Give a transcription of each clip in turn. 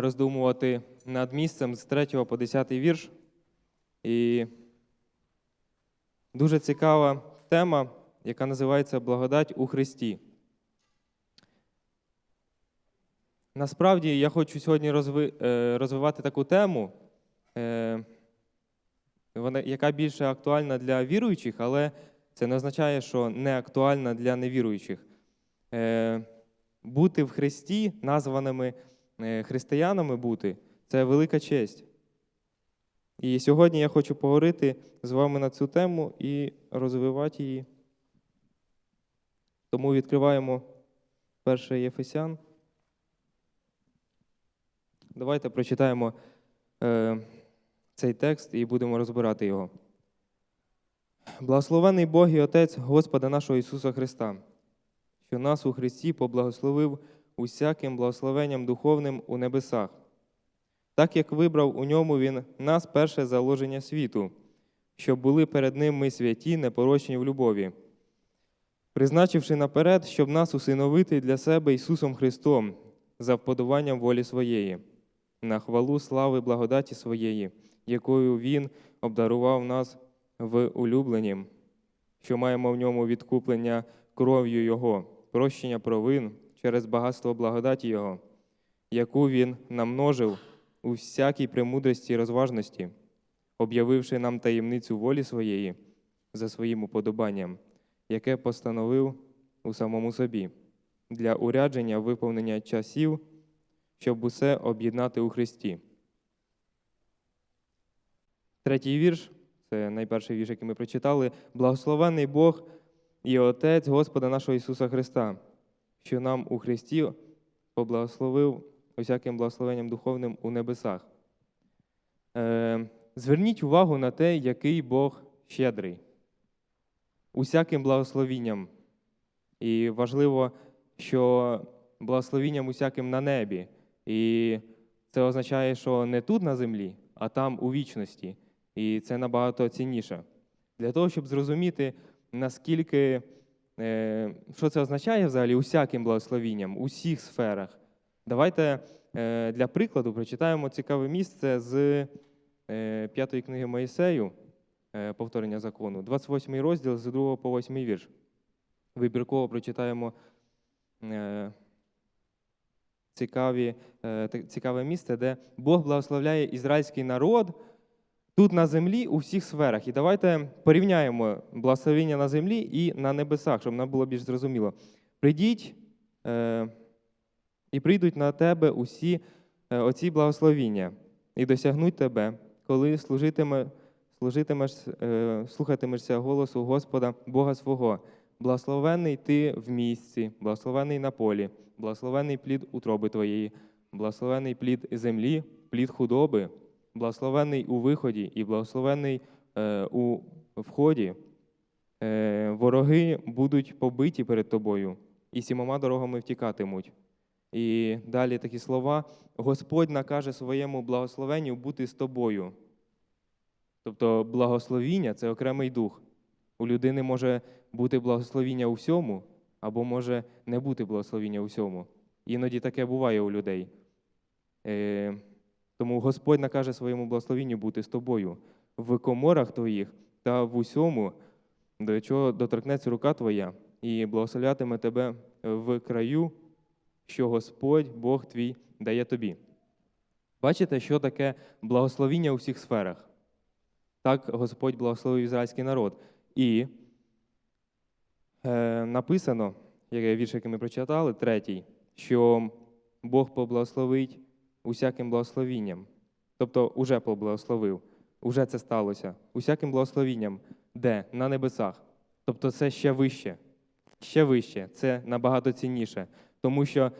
роздумувати над місцем з 3 по 10 вірш. І дуже цікава тема, яка називається Благодать у Христі. Насправді я хочу сьогодні е, розвивати таку тему, е, яка більше актуальна для віруючих, але це не означає, що не актуальна для невіруючих. Е, Бути в Христі, названими християнами бути, це велика честь. І сьогодні я хочу поговорити з вами на цю тему і розвивати її. Тому відкриваємо перше Єфесян. Давайте прочитаємо е, цей текст і будемо розбирати його. Благословений Бог і Отець Господа нашого Ісуса Христа, що нас у Христі поблагословив усяким благословенням духовним у небесах, так як вибрав у ньому Він нас перше заложення світу, щоб були перед Ним ми святі, непорочні в любові, призначивши наперед, щоб нас усиновити для себе Ісусом Христом за вподобанням волі своєї, на хвалу слави благодаті своєї, якою Він обдарував нас в улюбленім, що маємо в ньому відкуплення кров'ю Його, прощення провин через багатство благодаті Його, яку Він намножив у всякій премудрості і розважності, об'явивши нам таємницю волі своєї за своїм уподобанням, яке постановив у самому собі, для урядження виповнення часів, щоб усе об'єднати у Христі. Третій вірш це найперший вірш, який ми прочитали. Благословений Бог і Отець Господа нашого Ісуса Христа, що нам у Христі поблагословив усяким благословенням духовним у небесах. Е, зверніть увагу на те, який Бог щедрий, усяким благословінням. І важливо, що благословінням усяким на небі. І це означає, що не тут на землі, а там у вічності. І це набагато цінніше. Для того, щоб зрозуміти, наскільки, що це означає взагалі усяким благословінням, у всіх сферах. Давайте е, для прикладу прочитаємо цікаве місце з е, п'ятої книги Моїсею, е, повторення закону, 28 розділ з 2 по 8 вірш. Вибірково прочитаємо е, цікаві, е, цікаве місце, де Бог благословляє ізраїльський народ тут на землі у всіх сферах. І давайте порівняємо благословення на землі і на небесах, щоб нам було більш зрозуміло. Прийдіть е, і прийдуть на тебе усі е, оці благословіння, і досягнуть тебе, коли служитиме, служитимеш, е, слухатимешся голосу Господа Бога свого. Благословений ти в місці, благословений на полі, благословений плід утроби твоєї, благословений плід землі, плід худоби, благословений у виході і благословений е, у вході. Е, вороги будуть побиті перед тобою, і сімома дорогами втікатимуть. І далі такі слова: Господь накаже своєму благословенню бути з тобою. Тобто благословіння це окремий дух. У людини може бути благословіння у всьому, або може не бути благословіння у всьому. Іноді таке буває у людей. Тому Господь накаже своєму благословінню бути з тобою в коморах твоїх та в усьому, до чого доторкнеться рука твоя, і благословлятиме тебе в краю, що Господь, Бог твій, дає тобі. Бачите, що таке благословіння у всіх сферах? Так Господь благословив ізраїльський народ. І е, написано, як вірш, який ми прочитали, третій, що Бог поблагословить усяким благословінням. Тобто, уже поблагословив, уже це сталося. Усяким благословінням, де? На небесах. Тобто, це ще вище, ще вище, це набагато цінніше. Тому що,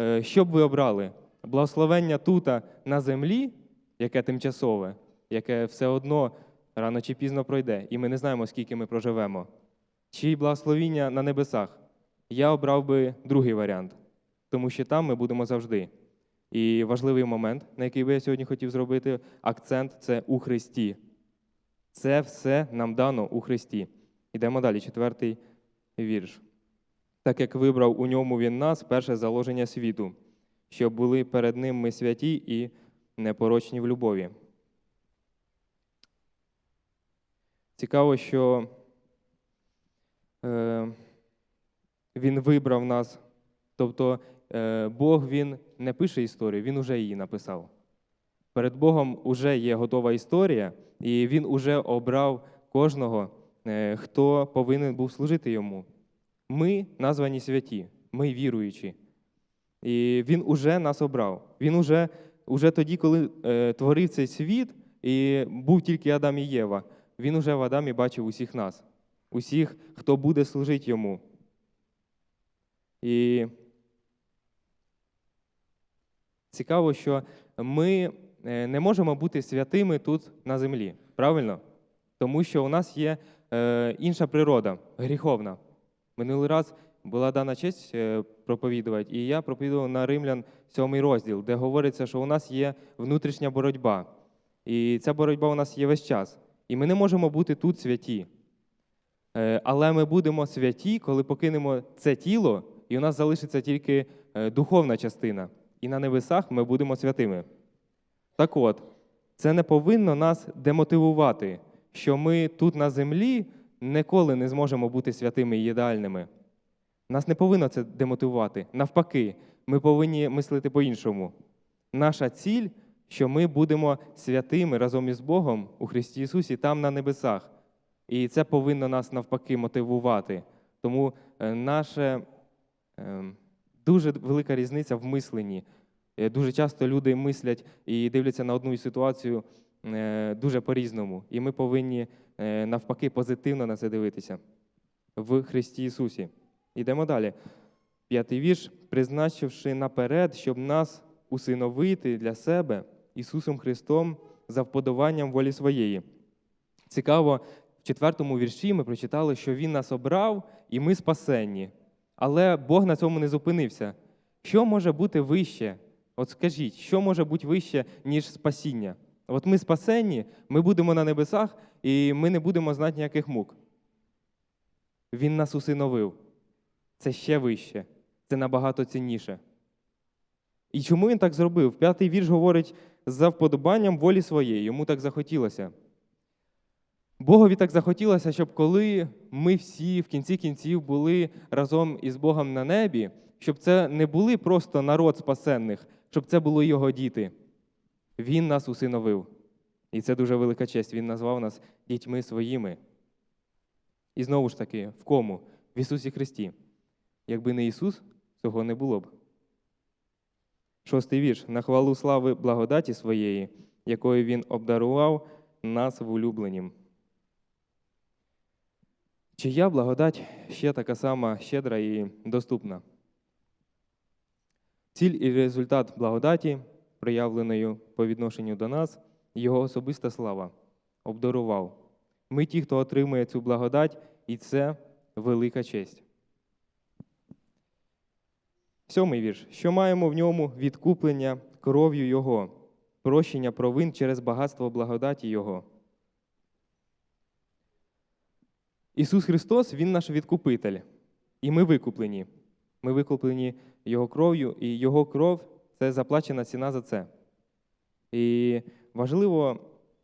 е, що б ви обрали? Благословення тута на землі, яке тимчасове, яке все одно рано чи пізно пройде, і ми не знаємо, скільки ми проживемо. Чи благословіння на небесах? Я обрав би другий варіант, тому що там ми будемо завжди. І важливий момент, на який би я сьогодні хотів зробити акцент, це у Христі. Це все нам дано у Христі. Ідемо далі, четвертий вірш. Так як вибрав у ньому він нас перше заложення світу, щоб були перед ним ми святі і непорочні в любові. Цікаво, що е, він вибрав нас. Тобто Бог він не пише історію, він уже її написав. Перед Богом вже є готова історія, і він уже обрав кожного, е, хто повинен був служити йому. Ми названі святі, ми віруючі. І він уже нас обрав. Він уже, уже тоді, коли е, творив цей світ, і був тільки Адам і Єва, він уже в Адамі бачив усіх нас, усіх, хто буде служити йому. І цікаво, що ми е, не можемо бути святими тут на землі, правильно? Тому що у нас є е, інша природа, гріховна. Минулий раз була дана честь е, проповідувати, і я проповідував на римлян сьомий розділ, де говориться, що у нас є внутрішня боротьба. І ця боротьба у нас є весь час. І ми не можемо бути тут святі. Але ми будемо святі, коли покинемо це тіло, і у нас залишиться тільки духовна частина. І на небесах ми будемо святими. Так от, це не повинно нас демотивувати, що ми тут на землі ніколи не зможемо бути святими і ідеальними. Нас не повинно це демотивувати. Навпаки, ми повинні мислити по-іншому. Наша ціль, що ми будемо святими разом із Богом у Христі Ісусі там на небесах. І це повинно нас навпаки мотивувати. Тому е, наше е, дуже велика різниця в мисленні. Е, Дуже часто люди мислять і дивляться на одну ситуацію е, дуже по-різному. І ми повинні е, навпаки позитивно на це дивитися в Христі Ісусі. Йдемо далі. П'ятий вірш, призначивши наперед, щоб нас усиновити для себе Ісусом Христом за вподобанням волі своєї. Цікаво, в четвертому вірші ми прочитали, що Він нас обрав і ми спасенні. Але Бог на цьому не зупинився. Що може бути вище? От скажіть, що може бути вище, ніж спасіння? От ми спасенні, ми будемо на небесах, і ми не будемо знати ніяких мук. Він нас усиновив. Це ще вище, це набагато цінніше. І чому він так зробив? П'ятий вірш говорить за вподобанням волі своєї, йому так захотілося. Богові так захотілося, щоб коли ми всі в кінці кінців були разом із Богом на небі, щоб це не були просто народ спасенних, щоб це були його діти. Він нас усиновив. І це дуже велика честь. Він назвав нас дітьми своїми. І знову ж таки, в кому? В Ісусі Христі. Якби не Ісус, цього не було б. Шостий вірш. На хвалу слави благодаті своєї, якою Він обдарував нас в улюбленім. Чия благодать ще така сама щедра і доступна? Ціль і результат благодаті, проявленою по відношенню до нас, його особиста слава, обдарував. Ми ті, хто отримує цю благодать, і це велика честь. Сьомий вірш. Що маємо в ньому відкуплення кров'ю Його, прощення провин через багатство благодаті Його. Ісус Христос, Він наш відкупитель, і ми викуплені. Ми викуплені Його кров'ю, і Його кров це заплачена ціна за це. І важливо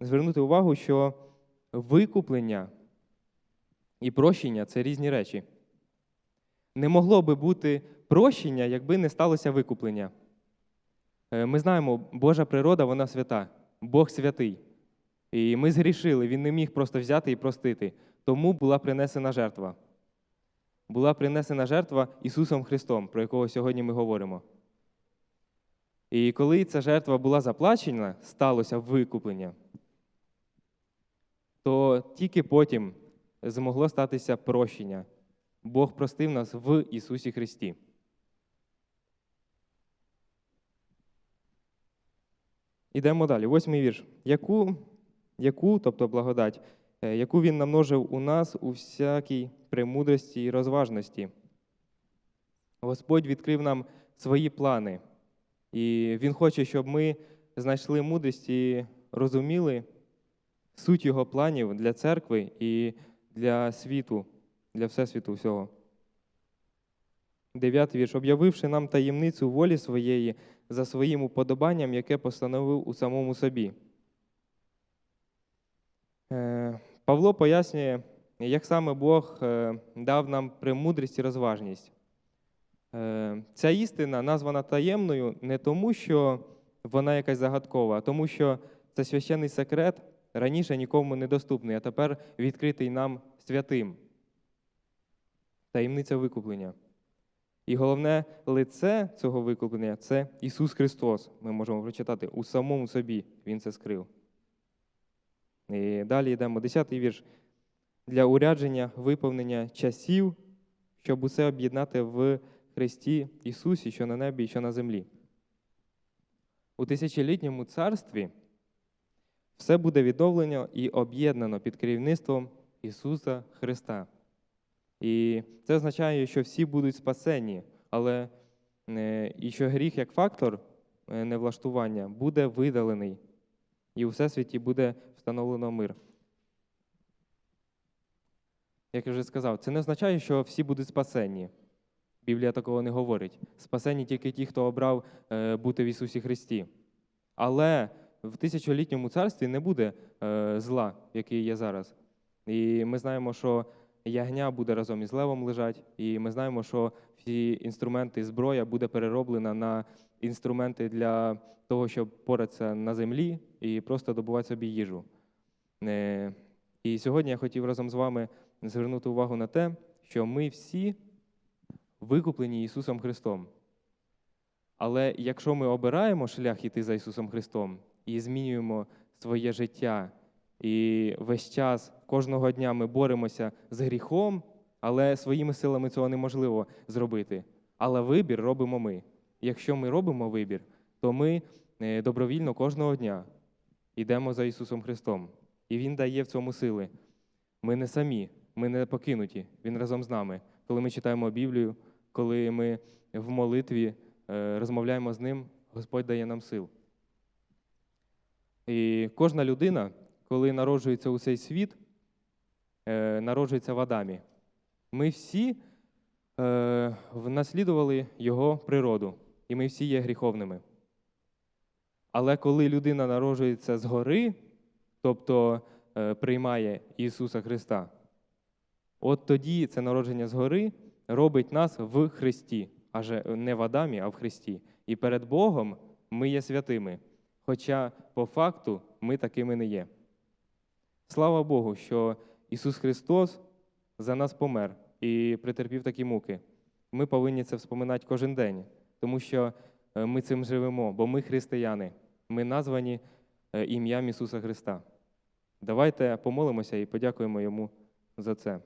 звернути увагу, що викуплення і прощення це різні речі. Не могло би бути прощення, якби не сталося викуплення. Е, Ми знаємо, Божа природа, вона свята, Бог святий. І ми згрішили, Він не міг просто взяти і простити. Тому була принесена жертва. Була принесена жертва Ісусом Христом, про якого сьогодні ми говоримо. І коли ця жертва була заплачена, сталося викуплення, то тільки потім змогло статися прощення. Бог простив нас в Ісусі Христі. Ідемо далі. Восьмий вірш. Яку, яку, тобто благодать, яку він намножив у нас у всякій премудрості і розважності. Господь відкрив нам свої плани, і Він хоче, щоб ми знайшли мудрість і розуміли суть Його планів для церкви і для світу, для всесвіту всього. Дев'ятий вірш. Об'явивши нам таємницю волі своєї за своїм уподобанням, яке постановив у самому собі. Е, Павло пояснює, як саме Бог е, дав нам премудрість і розважність. Е, Ця істина названа таємною не тому, що вона якась загадкова, а тому, що це священний секрет раніше нікому недоступний, а тепер відкритий нам святим. Таємниця викуплення. І головне лице цього викуплення це Ісус Христос. Ми можемо прочитати у самому собі Він це скрив. І далі йдемо. Десятий вірш. Для урядження виповнення часів, щоб усе об'єднати в Христі Ісусі, що на небі і що на землі. У тисячолітньому царстві все буде відновлено і об'єднано під керівництвом Ісуса Христа. І це означає, що всі будуть спасені, але е, і що гріх як фактор е, невлаштування буде видалений, і у всесвіті буде встановлено мир. Як я вже сказав, це не означає, що всі будуть спасені. Біблія такого не говорить. Спасені тільки ті, хто обрав е, бути в Ісусі Христі. Але в тисячолітньому царстві не буде е, зла, який є зараз. І ми знаємо, що ягня буде разом із левом лежать, і ми знаємо, що всі інструменти, зброя буде перероблена на інструменти для того, щоб поратися на землі і просто добувати собі їжу. Е, І сьогодні я хотів разом з вами звернути увагу на те, що ми всі викуплені Ісусом Христом. Але якщо ми обираємо шлях іти за Ісусом Христом і змінюємо своє життя, і весь час кожного дня ми боремося з гріхом, але своїми силами цього неможливо зробити. Але вибір робимо ми. Якщо ми робимо вибір, то ми е, добровільно кожного дня йдемо за Ісусом Христом. І Він дає в цьому сили. Ми не самі, ми не покинуті. Він разом з нами. Коли ми читаємо Біблію, коли ми в молитві е, розмовляємо з ним, Господь дає нам сил. І кожна людина, коли народжується у цей світ, е, народжується в Адамі. Ми всі е, внаслідували його природу, і ми всі є гріховними. Але коли людина народжується згори, тобто е, приймає Ісуса Христа, от тоді це народження згори робить нас в Христі, аже не в Адамі, а в Христі. І перед Богом ми є святими, хоча по факту ми такими не є. Слава Богу, що Ісус Христос за нас помер і претерпів такі муки. Ми повинні це вспоминати кожен день, тому що е, ми цим живемо, бо ми християни, ми названі е, ім'ям Ісуса Христа. Давайте помолимося і подякуємо Йому за це.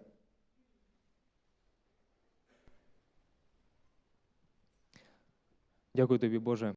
Дякую тобі, Боже.